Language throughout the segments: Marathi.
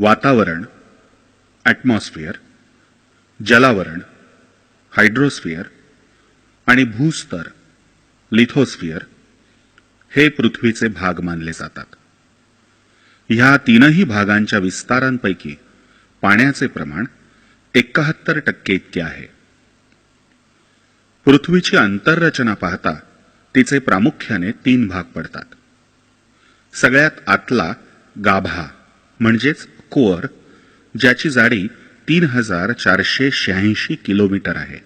वातावरण ॲटमॉस्फिअर जलावरण हायड्रोस्फिअर आणि भूस्तर लिथोस्फिअर हे पृथ्वीचे भाग मानले जातात. ह्या तीनही भागांच्या विस्तारांपैकी पाण्याचे प्रमाण एकाहत्तर टक्के इतके आहे. पृथ्वीची अंतररचना पाहता तिचे प्रामुख्याने तीन भाग पडतात. सगळ्यात आतला गाभा म्हणजेच कोअर ज्याची जाडी तीन हजार चारशे शहाऐंशी किलोमीटर आहे.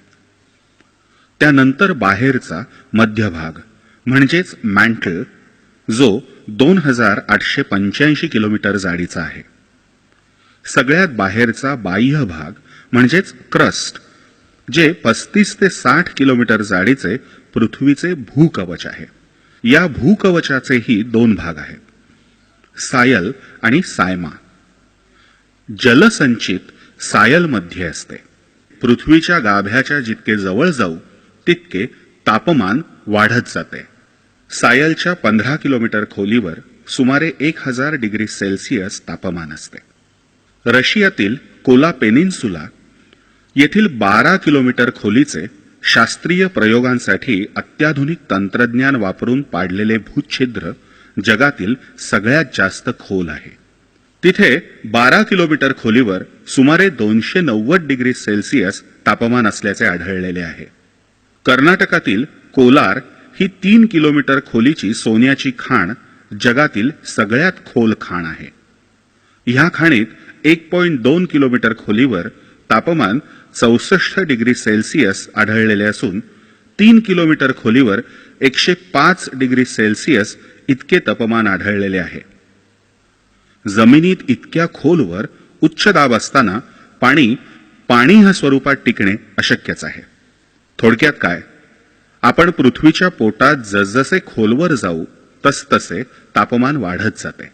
त्यानंतर बाहेरचा मध्यभाग म्हणजेच मँटल जो दोन हजार आठशे पंच्याऐंशी किलोमीटर जाडीचा आहे. सगळ्यात बाहेरचा बाह्य भाग म्हणजेच क्रस्ट जे पस्तीस ते साठ किलोमीटर जाडीचे पृथ्वीचे भूकवच आहे. या भूकवचाचेही दोन भाग आहेत सायल आणि सायमा. जलसंचित सायलमध्ये असते. पृथ्वीच्या गाभ्याच्या जितके जवळ जाऊ तितके तापमान वाढत जाते. सायलच्या पंधरा किलोमीटर खोलीवर सुमारे एक हजार डिग्री सेल्सिअस तापमान असते. रशियातील कोला पेनिन्सुला येथील बारा किलोमीटर खोलीचे शास्त्रीय प्रयोगांसाठी अत्याधुनिक तंत्रज्ञान वापरून पाडलेले भूछिद्र जगातील सगळ्यात जास्त खोल आहे. तिथे बारा किलोमीटर खोलीवर सुमारे दोनशे नव्वद डिग्री सेल्सिअस तापमान असल्याचे आढळलेले आहे. कर्नाटकातील कोलार ही तीन किलोमीटर खोलीची सोन्याची खाण जगातील सगळ्यात खोल खाण आहे. ह्या खाणीत एक पॉईंट दोन किलोमीटर खोलीवर तापमान चौसष्ट डिग्री सेल्सिअस आढळलेले असून तीन किलोमीटर खोलीवर एकशे पाच डिग्री सेल्सिअस इतके तापमान आढळलेले आहे. जमिनीत इतक्या खोलवर उच्च दाब असताना पाणी पाणी ह्या स्वरूपात टिकणे अशक्यच आहे. थोडक्यात काय? आपण पृथ्वीच्या पोटात जसजसे खोलवर जाऊ तसतसे तापमान वाढत जाते.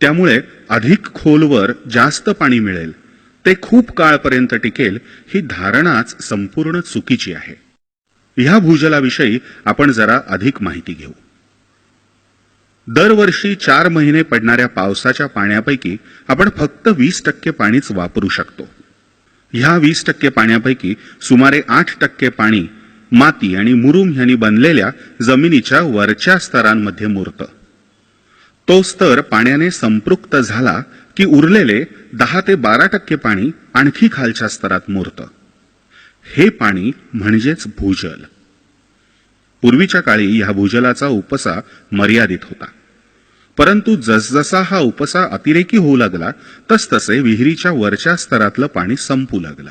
त्यामुळे अधिक खोलवर जास्त पाणी मिळेल. ते खूप काळपर्यंत टिकेल ही धारणाच संपूर्ण चुकीची आहे. ह्या भूजलाविषयी आपण जरा अधिक माहिती घेऊ. दरवर्षी चार महिने पडणाऱ्या पावसाच्या पाण्यापैकी आपण फक्त वीस टक्के पाणीच वापरू शकतो. ह्या वीस टक्के पाण्यापैकी सुमारे आठ टक्के पाणी माती आणि मुरुम ह्यांनी बनलेल्या जमिनीच्या वरच्या स्तरांमध्ये मुरतं. तो स्तर पाण्याने संपृक्त झाला की उरलेले दहा ते बारा टक्के पाणी आणखी खालच्या स्तरात मुरतं. हे पाणी म्हणजेच भूजल. पूर्वीच्या काळी ह्या भूजलाचा उपसा मर्यादित होता. परंतु जसजसा हा उपसा अतिरेकी होऊ लागला तसतसे विहिरीच्या वरच्या स्तरातलं पाणी संपू लागलं.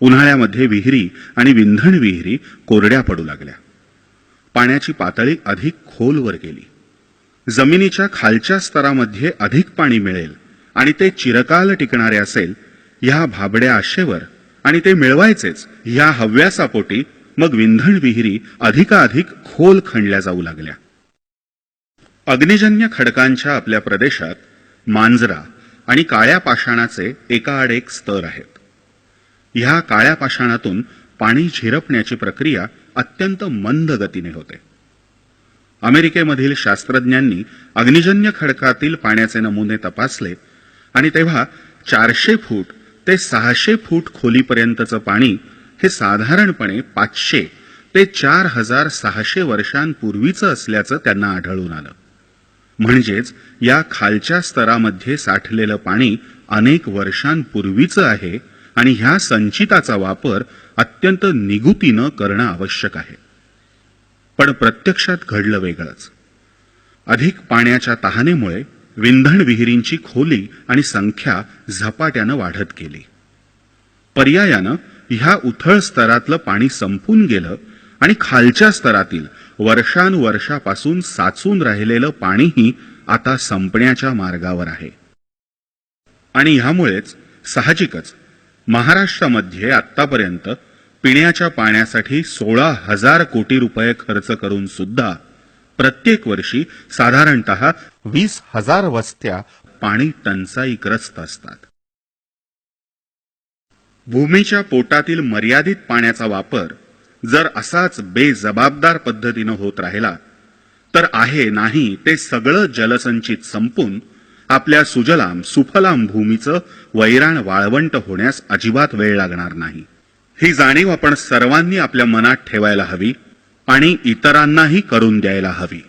उन्हाळ्यामध्ये विहिरी आणि विंधण विहिरी कोरड्या पडू लागल्या. पाण्याची पातळी अधिक खोलवर गेली. जमिनीच्या खालच्या स्तरामध्ये अधिक पाणी मिळेल आणि ते चिरकाल टिकणारे असेल ह्या भाबड्या आशेवर आणि ते मिळवायचेच ह्या हव्यासापोटी मग विंधण विहिरी अधिकाधिक खोल खणल्या जाऊ लागल्या. अग्निजन्य खडकांच्या आपल्या प्रदेशात मांजरा आणि काळ्या पाषाणाचे एकाआड एक स्तर आहेत. ह्या काळ्या पाषाणातून पाणी झिरपण्याची प्रक्रिया अत्यंत मंद गतीने होते. अमेरिकेमधील शास्त्रज्ञांनी अग्निजन्य खडकातील पाण्याचे नमुने तपासले आणि तेव्हा चारशे फूट ते सहाशे फूट खोलीपर्यंतचं पाणी हे साधारणपणे पाचशे ते चार हजार सहाशे वर्षांपूर्वीचं असल्याचं त्यांना आढळून आलं. म्हणजेच या खालच्या स्तरामध्ये साठलेलं पाणी अनेक वर्षांपूर्वीचं आहे आणि ह्या संचिताचा वापर अत्यंत निगुतीनं करणं आवश्यक आहे. पण प्रत्यक्षात घडलं वेगळंच. अधिक पाण्याच्या तहानेमुळे विंधण विहिरींची खोली आणि संख्या झपाट्यानं वाढत गेली. पर्यायानं ह्या उथळ स्तरातलं पाणी संपून गेलं आणि खालच्या स्तरातील वर्षानुवर्षापासून साचून राहिलेलं पाणीही आता संपण्याच्या मार्गावर आहे. आणि ह्यामुळेच साहजिकच महाराष्ट्रामध्ये आतापर्यंत पिण्याच्या पाण्यासाठी सोळा हजार कोटी रुपये खर्च करून सुद्धा प्रत्येक वर्षी साधारणत वीस हजार वस्त्या पाणी टंचाईग्रस्त असतात. भूमीच्या पोटातील मर्यादित पाण्याचा वापर जर असाच बेजबाबदार पद्धतीनं होत राहिला तर आहे नाही ते सगळं जलसंचित संपून आपल्या सुजलाम सुफलाम भूमीचं वैराण वाळवंट होण्यास अजिबात वेळ लागणार नाही. ही जाणीव आपण सर्वांनी आपल्या मनात ठेवायला हवी आणि इतरांनाही करून द्यायला हवी.